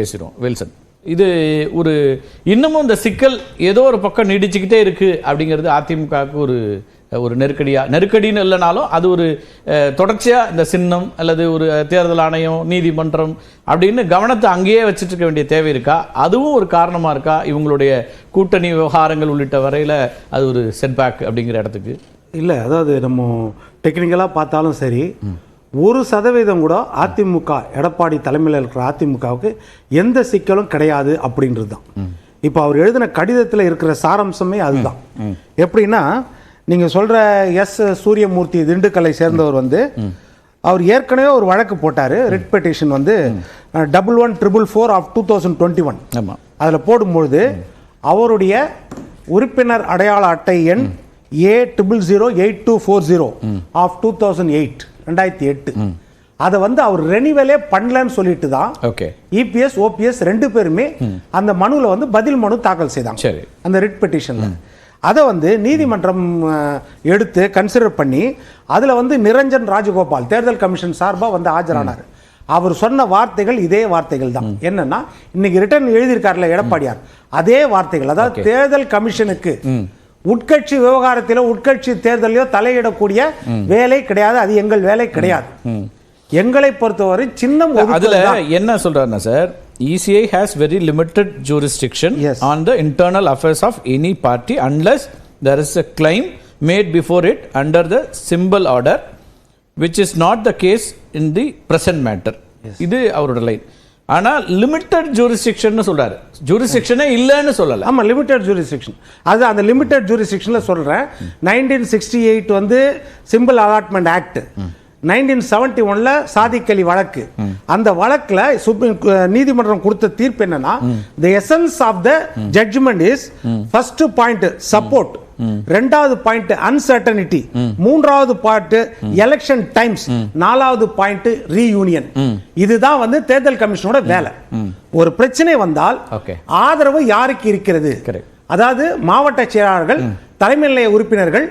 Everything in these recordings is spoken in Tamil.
பேசிடுவோம். வில்சன். இது ஒரு இன்னமும் இந்த சிக்கல் ஏதோ ஒரு பக்கம் நீடிச்சுக்கிட்டே இருக்கு அப்படிங்கிறது அதிமுகவுக்கு ஒரு ஒரு நெருக்கடியா நெருக்கடின்னு இல்லைனாலும் அது ஒரு அஹ், தொடர்ச்சியா இந்த சின்னம் அல்லது ஒரு தேர்தல் ஆணையம் நீதிமன்றம் அப்படின்னு கவனத்தை அங்கேயே வச்சுட்டு இருக்க வேண்டிய தேவை இருக்கா? அதுவும் ஒரு காரணமா இருக்கா? இவங்களுடைய கூட்டணி விவகாரங்கள் உள்ளிட்ட வரையில அது ஒரு செட்பேக் அப்படிங்கிற இடத்துக்கு. இல்லை அதாவது நம்ம டெக்னிக்கலாக பார்த்தாலும் சரி ஒரு சதவீதம் கூட அதிமுக எடப்பாடி தலைமையில் இருக்கிற அதிமுகவுக்கு எந்த சிக்கலும் கிடையாது அப்படின்றது தான் இப்போ அவர் எழுதின கடிதத்தில் இருக்கிற சாராம்சமே அதுதான். எப்படின்னா நீங்கள் சொல்கிற எஸ் சூரியமூர்த்தி திண்டுக்கல்லை சேர்ந்தவர் வந்து அவர் ஏற்கனவே ஒரு வழக்கு போட்டார் ரிட் பெட்டிஷன் வந்து double one triple four of two thousand twenty one. ஆமா. அதில் போடும்பொழுது அவருடைய உறுப்பினர் அடையாள அட்டை எண் A triple zero eight two four zero of two thousand eight. ரெண்டாயிரத்தி எட்டு. அதை வந்து அவர் ரெனிவலே பண்ணலன்னு சொல்லிட்டு தான் ஓகே இபிஎஸ் ஓபிஎஸ் ரெண்டு பேருமே அந்த மனுவில் வந்து பதில் மனு தாக்கல் செய்தாங்க. சரி. அந்த ரிட் பெட்டிஷன்ல அதை வந்து நீதிமன்றம் எடுத்து கன்சிடர் பண்ணி அதில் வந்து நிரஞ்சன் ராஜகோபால் தேர்தல் கமிஷன் சார்பாக வந்து ஆஜரானார். அவர் சொன்ன வார்த்தைகள் இதே வார்த்தைகள் தான். என்னன்னா இன்னைக்கு ரிட்டர்ன் எழுதியிருக்காருல எடப்பாடியார் அதே வார்த்தைகள் அதாவது தேர்தல் கமிஷனுக்கு உட்கட்சி விவகாரத்திலோ உட்கட்சி தேர்தலையோ தலையிடக்கூடிய வேலை கிடையாது. அது எங்கள் வேலை கிடையாது. எங்களை பொறுத்தவரை சின்னம் அதுல. என்ன சொல்றாருன்னா sir ECI has very limited jurisdiction. On the internal affairs of any party unless there is a claim made before it under the symbol order which is not the case in the present matter இது அவரோட லைன் ஆனா லிமிட்டட் ஜூரிஸ்டிக்ஷன் சொல்றாரு. ஜூரிஸ்டிக்ஷனே இல்லைன்னு சொல்லல. ஆமா லிமிட்டட் ஜூரிஸ்டிக்ஷன் அது அந்த லிமிட்டட் ஜூரிஸ்டிக்ஷனில் சொல்றேன். நைன்டீன் சிக்ஸ்டி எயிட் வந்து symbol allotment act nineteen seventy ஒன்ல சாதிக்கலி வழக்கு. அந்த வழக்குல சுப்ரீம் நீதிமன்றம் கொடுத்த தீர்ப்பு என்னன்னா the essence of the judgement is first point support ரெண்டாவது பாயிண்ட் அன்சர்டனிட்டி மூன்றாவது பாயிண்ட் எலெக்ஷன் டைம்ஸ் நாலாவது பாயிண்ட் ரீயூனியன் இதுதான் வந்து தேர்தல் கமிஷனோட வேலை. ஒரு பிரச்சனை வந்தால். ஆதரவு யாருக்கு இருக்கிறது. அதாவது மாவட்ட செயலாளர்கள் தலைமை நிலைய உறுப்பினர்கள்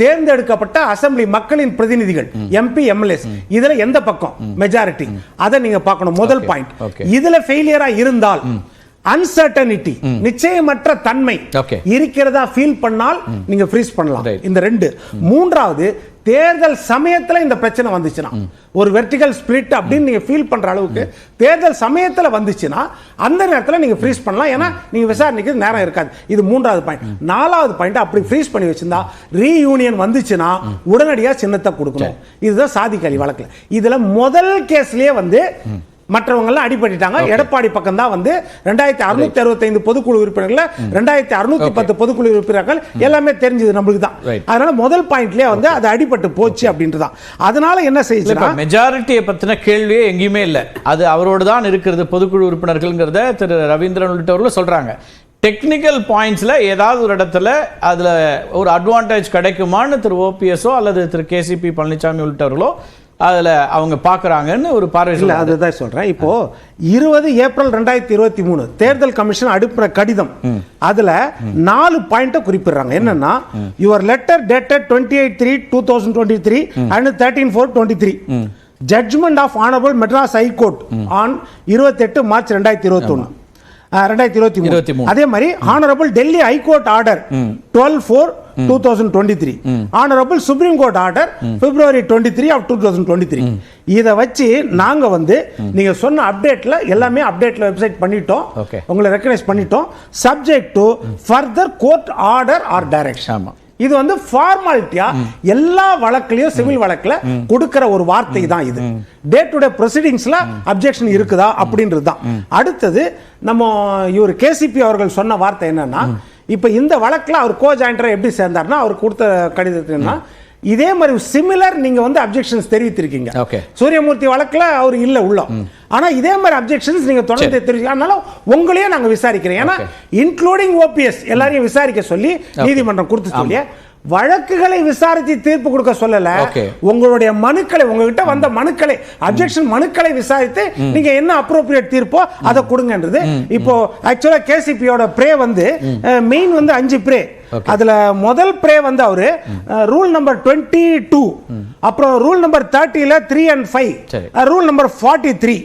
தேர்ந்தெடுக்கப்பட்ட அசெம்பிளி மக்களின் பிரதிநிதிகள் எம்பி எம்எல்ஏஸ் இதுல எந்த பக்கம்? மெஜாரிட்டி அதை நீங்க பார்க்கணும். முதல். பாயிண்ட். இதுல ஃபெயிலியரா இருந்தால் அன்சர்டனிட்டி நிச்சயமற்ற தன்மை. இருக்கிறதா ஃபீல் பண்ணால் நீங்க ஃப்ரீஸ் பண்ணலாம். இந்த ரெண்டு. மூன்றாவது தேர்தல் சமயத்துல இந்த பிரச்சனை வந்துச்சுன்னா ஒரு வெர்டிகல் ஸ்பிளிட் அப்படின்னு நீங்க ஃபீல் பண்ற அளவுக்கு தேர்தல் சமயத்துல வந்துச்சுன்னா அந்த நேரத்துல நீங்க ஃப்ரீஸ் பண்ணலாம். ஏன்னா நீங்க விசாரணைக்கு நேரம் இருக்காது. இது மூன்றாவது பாயிண்ட் நாலாவது பாயிண்ட் அப்படி ஃப்ரீஸ் பண்ணி வச்சிருந்தா ரீயூனியன் வந்துச்சுன்னா உடனடியா சின்னத்தை கொடுக்கணும். இதுதான் சாதிக்கலி வழக்குல. இதுல முதல் கேஸ்லயே வந்து மற்றவங்க எல்லாம் அடிபட்டுட்டாங்க எடப்பாடி பக்கம் தான் வந்து ரெண்டாயிரத்தி அறுநூத்தி அறுபத்தைந்து பொதுக்குழு உறுப்பினர்கள் ரெண்டாயிரத்தி அறுநூத்தி பத்து பொதுக்குழு உறுப்பினர்கள் எல்லாமே தெரிஞ்சது நம்மளுக்கு தான். அதனால முதல் பாயிண்ட்லயே வந்து அது அடிபட்டு போச்சு அப்படின்றதான். அதனால என்ன செய்யுதுன்னா மெஜாரிட்டியை பத்தின கேள்வியே எங்கேயுமே இல்லை. அது அவரோடு தான் இருக்கிறது பொதுக்குழு உறுப்பினர்கள்ங்கிறத திரு ரவீந்திரன் உள்ளிட்டவர்களும் சொல்றாங்க. டெக்னிக்கல் பாயிண்ட்ஸ்ல ஏதாவது ஒரு இடத்துல அதுல ஒரு அட்வான்டேஜ் கிடைக்குமான்னு திரு ஓபிஎஸ்ஓ அல்லது திரு கேசிபி பழனிசாமி உள்ளிட்டவர்களோ அதுல அவங்க பாக்குறாங்கன்னு ஒரு பார்வை இல்ல. அதுதான் சொல்றேன். இப்போ இருபது ஏப்ரல் ரெண்டாயிரத்தி இருபத்தி மூணு தேர்தல் கமிஷன் அனுப்புற கடிதம். அதுல நாலு பாயிண்ட குறிப்பிடுறாங்க. என்னன்னா your letter dated twenty eight three two thousand twenty three and thirteen four twenty three judgement of honourable Madras high court on இருபத்தெட்டு மார்ச் ரெண்டாயிரத்தி இருபத்தி ஒன்று ரெண்டாயிரத்தி இருபத்தி. மூணு. அதே மாதிரி honourable Delhi high court order twelve four two thousand twenty three honourable supreme court order February twenty three of two thousand twenty three இதை வச்சு நாங்க வந்து நீங்க சொன்ன அப்டேட்ல எல்லாமே அப்டேட்ல வெப்சைட் பண்ணிட்டோம். உங்களை ரெக்கனைஸ் பண்ணிட்டோம். Subject to further court order or direction. இது வந்து ஃபார்மாலிட்டியா எல்லா வழக்குலயும் சிவில் வழக்குல கொடுக்கிற ஒரு வார்த்தை தான் இது. டே டு டே ப்ரொசீடிங்ஸ்ல அப்ஜெக்ஷன் இருக்குதா அப்படின்றது தான். அடுத்தது நம்ம இவர் கேசிபி அவர்கள் சொன்ன வார்த்தை என்னன்னா இப்ப இந்த வழக்குல அவர் கோ ஜாயிண்டரா எப்படி சேர்ந்தார்னா அவர் கொடுத்த கடிதத்துனா இதே மாதிரி சிமிலர் நீங்க வந்து அப்ஜெக்ஷன்ஸ் தெரிவித்திருக்கீங்க. Okay. சூரியமூர்த்தி வழக்குல அவர் இல்ல உள்ள. ஆனா இதே மாதிரி அப்ஜெக்ஷன்ஸ் நீங்க தொடர்ந்து தெரிவிக்க அதனால உங்களையே நாங்க விசாரிக்கிறோம் ஏன்னா. இன்க்ளூடிங் ஓபிஎஸ் எல்லாரையும் விசாரிக்க சொல்லி நீதிமன்றம் கொடுத்து சொல்லி வழக்குகளை விசாரித்து தீர்ப்பு கொடுக்க சொல்லல. உங்களுடைய மனுக்களை உங்ககிட்ட வந்த மனுக்களை அப்ஜெக்ஷன் மனுக்களை விசாரித்து நீங்க என்ன அப்ரோப்ரியேட் தீர்ப்போ அதை கொடுங்கன்றது. இப்போ ஆக்சுவலா கேசிபியோட பிரே வந்து மெயின் வந்து அஞ்சு பிரே. அதுல முதல் பிரே வந்து அவரு ரூல் நம்பர் டுவெண்ட்டி டூ அப்புறம் rule number தேர்ட்டில three and five. Rule number forty three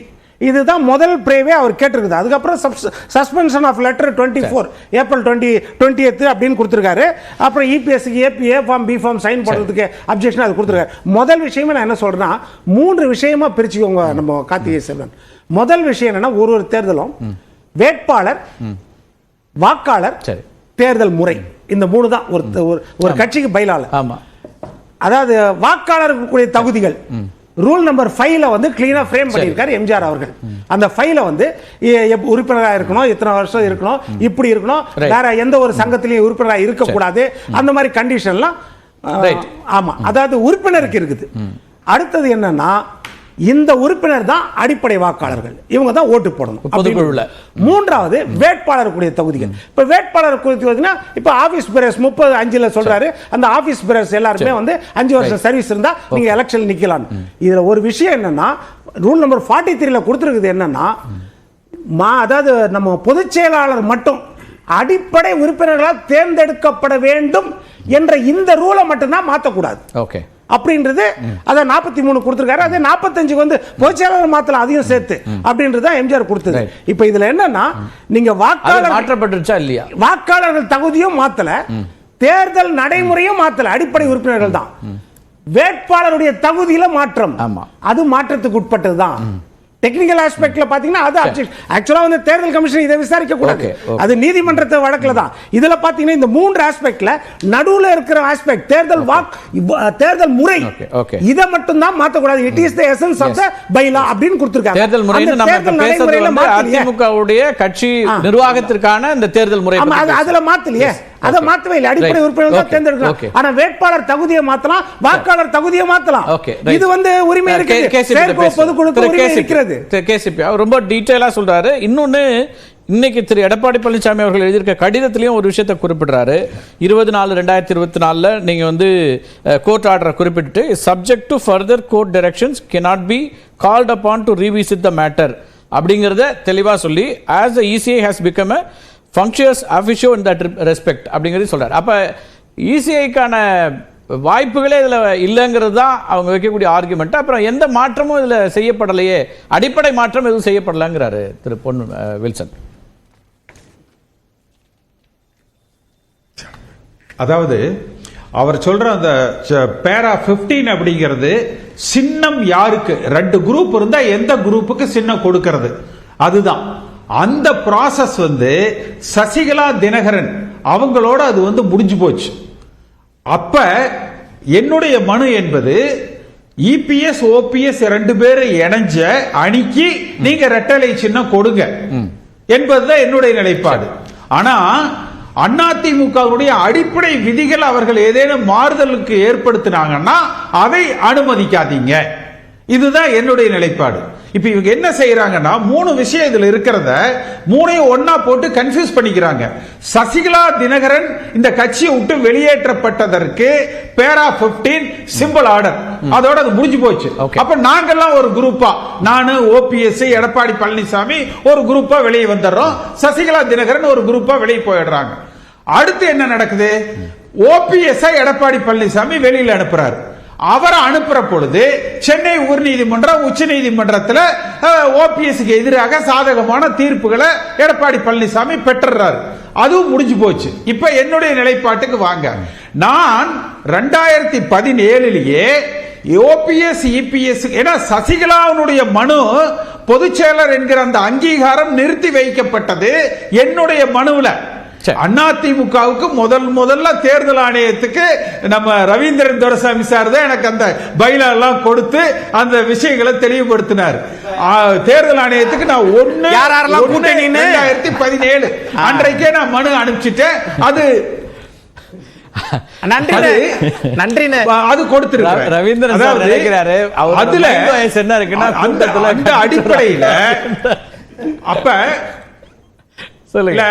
இதுதான் முதல் பிரேவே அவர் கேட்டிருக்குது. அதுக்கப்புறம் suspension of letter twenty four April twenty twenty அப்படின்னு கொடுத்துருக்காரு. அப்புறம் இபிஎஸ்சிக்கு AB A form B form sign பண்ணுறதுக்கு அப்ஜெக்ஷன் அது கொடுத்துருக்காரு. முதல் விஷயமே நான் என்ன சொல்றேன்னா மூன்று விஷயமா பிரிச்சுக்கோங்க நம்ம கார்த்திகை செல்வன். முதல் விஷயம் என்னன்னா ஒரு ஒரு தேர்தலும் வேட்பாளர் வாக்காளர் சரி. தேர்தல் முறை. இந்த மூணு தான் ஒரு ஒரு- கட்சிக்கு பயிலாளர். ஆமா. அதாவது வாக்காளர்களுக்குரிய தகுதிகள். ரூல் நம்பர் ஃபைவ்ல வந்து கிளீனா ஃப்ரேம் பண்ணியிருக்காரு எம்ஜிஆர் அவர்கள். அந்த ஃபைவ்ல வந்து எ- எப்- உறுப்பினரா இருக்கணும் இத்தனை வருஷம் இருக்கணும் இப்படி இருக்கணும். வேற எந்த ஒரு சங்கத்திலையும் உறுப்பினரா இருக்கக்கூடாது. அந்த மாதிரி கண்டிஷன்லாம் அஹ், Right. ஆமா. அதாவது உறுப்பினருக்கு இருக்குது. அடுத்தது என்னன்னா இந்த உறுப்பினர் தான் அடிப்படை வாக்காளர்கள். இவங்க தான் ஓட்டு போடணும். அப்படின்னு. மூன்றாவது வேட்பாளருக்குரிய தொகுதிகள். இப்ப வேட்பாளர் தொகுதினா இப்ப ஆபீஸ் பிரஸ் முப்பது அஞ்சுல சொல்றாரு. அந்த ஆபீஸ் பிரஸ் எல்லாருமே வந்து அஞ்சு வருஷம் சர்வீஸ் இருந்தா நீங்க எலெக்ஷன் நிக்கலாம் இதுல ஒரு விஷயம் என்னன்னா ரூல் நம்பர் ஃபார்ட்டி த்ரீல கொடுத்துருக்குது என்னன்னா மா அதாவது நம்ம பொதுச் செயலாளர் மட்டும் அடிப்படை உறுப்பினர்களால் தேர்ந்தெடுக்கப்பட வேண்டும் என்ற இந்த ரூலை மட்டும்தான் மாற்றக்கூடாது ஓகே அப்படின்றது அதை நாற்பத்தி மூணு கொடுத்துருக்காரு. அதே நாற்பத்தஞ்சுக்கு வந்து பொதுச்செயலாளர் மாத்தலாம் அதையும் சேர்த்து அப்படின்றது தான் எம்ஜிஆர் கொடுத்தது. இப்போ இதுல என்னன்னா நீங்க வாக்காளர் மாற்றப்பட்டுருச்சா இல்லையா? வாக்காளர்கள் தகுதியும் மாத்தல தேர்தல் நடைமுறையும் மாத்தல அடிப்படை உறுப்பினர்கள் தான். வேட்பாளருடைய தகுதியில மாற்றம். ஆமா. அது மாற்றத்துக்கு உட்பட்டதுதான். டெக்னிக்கல் ஆஸ்பெக்ட்ல பாத்தீங்கன்னா அது ஆக்சுவலா வந்து தேர்தல் கமிஷன் இதை விசாரிக்க கூடாது. அது நீதிமன்றத்து வழக்குல தான். இதுல பாத்தீங்கன்னா இந்த மூன்று ஆஸ்பெக்ட்ல நடுவுல இருக்கிற ஆஸ்பெக்ட் தேர்தல் வாக் தேர்தல் முறை. இத மட்டும் தான் மாத்த கூடாது it is the essence of the bylaw அப்படின்னு கொடுத்திருக்காங்க. தேர்தல் அந்த நம்ம பேசுறது வந்து. அதிமுகவுடைய கட்சி நிர்வாகத்திற்கான இந்த தேர்தல் முறை அதுல மாத்தலையே. அத. மாத்தவே இல்லை அடிப்படை Right. உறுப்பினர் தான். தேர்ந்தெடுக்கலாம். ஆனா வேட்பாளர் தகுதியை மாத்தலாம் வாக்காளர் தகுதியை மாத்தலாம். இது வந்து உரிமை பேசுவோம். பொதுக்குழுக்கு உரிமை. இருக்கிறது கேசிபி அவர் ரொம்ப டீட்டெயிலா சொல்றாரு இன்னொன்னு இன்னைக்கு திரு எடப்பாடி பழனிசாமி அவர்கள் எழுதியிருக்க கடிதத்திலையும் ஒரு விஷயத்தை குறிப்பிடுறாரு இருபது நாலு ரெண்டாயிரத்தி இருபத்தி நாலில் நீங்கள் வந்து கோர்ட் ஆர்டரை குறிப்பிட்டு subject to further court directions cannot be called upon to revisit the matter அப்படிங்கிறத தெளிவாக சொல்லி as the ECI has become a functus officio in that respect அப்படிங்கிறது சொல்கிறார் அப்போ இசிஐக்கான வாய்ப்புகளே இதில் இல்லைங்கிறது தான் அவங்க வைக்கக்கூடிய ஆர்குமெண்ட் அப்புறம் எந்த மாற்றமும் இதில் செய்யப்படலையே அடிப்படை மாற்றம் எதுவும் செய்யப்படலைங்கிறாரு திரு பொன் வில்சன். அதாவது அவர் சொல்ற அந்த பேரா 15 அப்படிங்கிறது சின்னம் யாருக்கு? ரெண்டு குரூப் இருந்தா எந்த குரூப்புக்கு சின்னம் கொடுக்கிறது? அதுதான். அந்த process வந்து சசிகலா தினகரன் அவங்களோட அது வந்து முடிஞ்சு போச்சு. அப்ப என்னுடைய மனு என்பது இபிஎஸ் ஓபிஎஸ் ரெண்டு பேரும் இணைஞ்ச அணிக்கு நீங்க ரெட்டலை சின்னம் கொடுங்க என்பதுதான் என்னுடைய நிலைப்பாடு. ஆனா அதிமுகவுடைய அடிப்படை விதிகள் அவர்கள் ஏதேனும் மாறுதலுக்கு ஏற்படுத்தினாங்கன்னா அதை அனுமதிக்காதீங்க. இதுதான் என்னுடைய நிலைப்பாடு. இப்ப இவங்க என்ன செய்யறாங்கன்னா மூணு விஷயம் இதுல இருக்கிறத மூணையும் ஒன்னா போட்டு கன்ஃபியூஸ் பண்ணிக்கிறாங்க. சசிகலா தினகரன் இந்த கட்சியை விட்டு வெளியேற்றப்பட்டதற்கு பேரா 15 சிம்பிள் ஆர்டர் அதோட அது முடிஞ்சு போச்சு. அப்ப நாங்கெல்லாம் ஒரு குரூப்பா நானு ஓபிஎஸ் எடப்பாடி பழனிசாமி ஒரு குரூப்பா வெளியே வந்துடுறோம். சசிகலா தினகரன் ஒரு குரூப்பா வெளியே போயிடுறாங்க. அடுத்து என்ன நடக்குது? ஓபிஎஸ் எடப்பாடி பழனிசாமி வெளியில அனுப்புறாரு. அவரை அனுப்புற பொழுது சென்னை உயர்நீதிமன்றம் உச்ச நீதிமன்றத்தில் ஓபிஎஸ்க்கு எதிராக சாதகமான தீர்ப்புகளை எடப்பாடி பழனிசாமி பெற்றுறாரு. அதுவும் முடிஞ்சு போச்சு. இப்ப என்னுடைய நிலைப்பாட்டுக்கு வாங்க. நான் ரெண்டாயிரத்தி பதினேழுலயே ஓபிஎஸ் இபிஎஸ் ஏன்னா சசிகலாவுடைய மனு பொதுச்செயலர் என்கிற அந்த அங்கீகாரம் நிறுத்தி வைக்கப்பட்டது என்னுடைய மனுவில் அதிமுகவுக்கு முதல் முதல்ல தேர்தல் ஆணையத்துக்கு நம்ம ரவீந்திரன் துரசாமி சார் தான் எனக்கு அந்த பைலா எல்லாம் கொடுத்து அந்த விஷயங்களை தெளிவுபடுத்தினார். தேர்தல் ஆணையத்துக்கு நான் ஒன்னு யார் யாரெல்லாம் கூட்டணின்னு? ரெண்டாயிரத்தி பதினேழு. அன்றைக்கே நான் மனு அனுப்பிச்சிட்டேன். அது நன்றிண்ணே. நன்றிண்ணே. அது கொடுத்திருக்கிறேன். ர- ரவீந்திரன் சார் நினைக்கிறாரு, அதுல என்ன இருக்குன்னா, அந்த அடிப்படையில அப்ப சொல்லுங்க.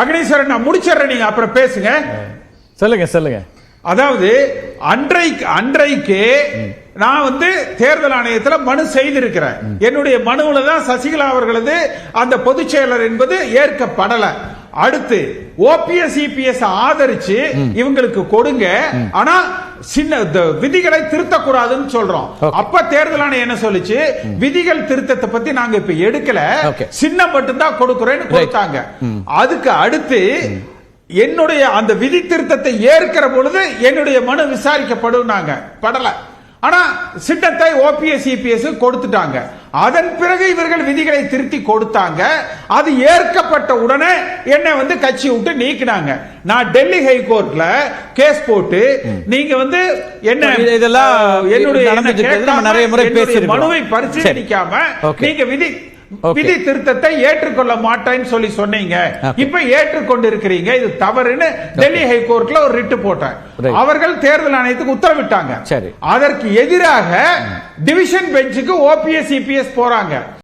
அக்னீஸ்வரன் நான் முடிச்சிடுறேன் நீங்க அப்புறம் பேசுங்க. சொல்லுங்க சொல்லுங்க. அதாவது அன்றைக்கு அன்றைக்கு நான் வந்து தேர்தல் ஆணையத்தில் மனு செய்திருக்கிறேன். என்னுடைய மனுவில் தான் சசிகலா அவர்களது அந்த பொதுச் செயலர் என்பது ஏற்கப்படல. அடுத்து ஓபிஎஸ் இபிஎஸ் ஆதரிச்சு இவங்களுக்கு கொடுங்க. ஆனா சின்ன விதிகளை திருத்தக்கூடாதுன்னு சொல்றோம். அப்ப தேர்தல் ஆணையம் என்ன சொல்லுச்சு? விதிகள் திருத்தத்தை பத்தி நாங்க இப்ப எடுக்கல. சின்னம் மட்டும்தான் கொடுக்குறேன்னு கொடுத்தாங்க. அதுக்கு அடுத்து என்னுடைய அந்த விதி திருத்தத்தை ஏற்கிற பொழுது என்னுடைய மனு விசாரிக்கப்படும் நாங்க. படல. ஆனா சின்னத்தை ஓபிஎஸ் இபிஎஸ் கொடுத்துட்டாங்க அதன் பிறகு இவர்கள் விதிகளை திருத்தி கொடுத்தாங்க அது ஏற்கப்பட்ட உடனே என்னை வந்து கட்சி விட்டு நீக்கினாங்க நான் டெல்லி ஹைகோர்ட்ல கேஸ் போட்டு நீங்க வந்து என்ன இது- இதெல்லாம் என்னுடைய நிறைய முறை பேசியிருக்கிறோம். மனுவை பரிசீலிக்காம. நீங்க விதி. விதி திருத்தத்தை ஏற்றுக்கொள்ள மாட்டேன்னு சொல்லி சொன்னீங்க. இப்ப ஏற்றுக்கொண்டு இருக்கிறீங்க இது தவறுன்னு டெல்லி ஹைகோர்ட்ல ஒரு ரிட்டு போட்டேன். அவர்கள் தேர்தல் ஆணையத்துக்கு உத்தரவிட்டாங்க. சரி. அதற்கு எதிராக டிவிஷன் பெஞ்சுக்கு ஓபிஎஸ் இபிஎஸ் போறாங்க.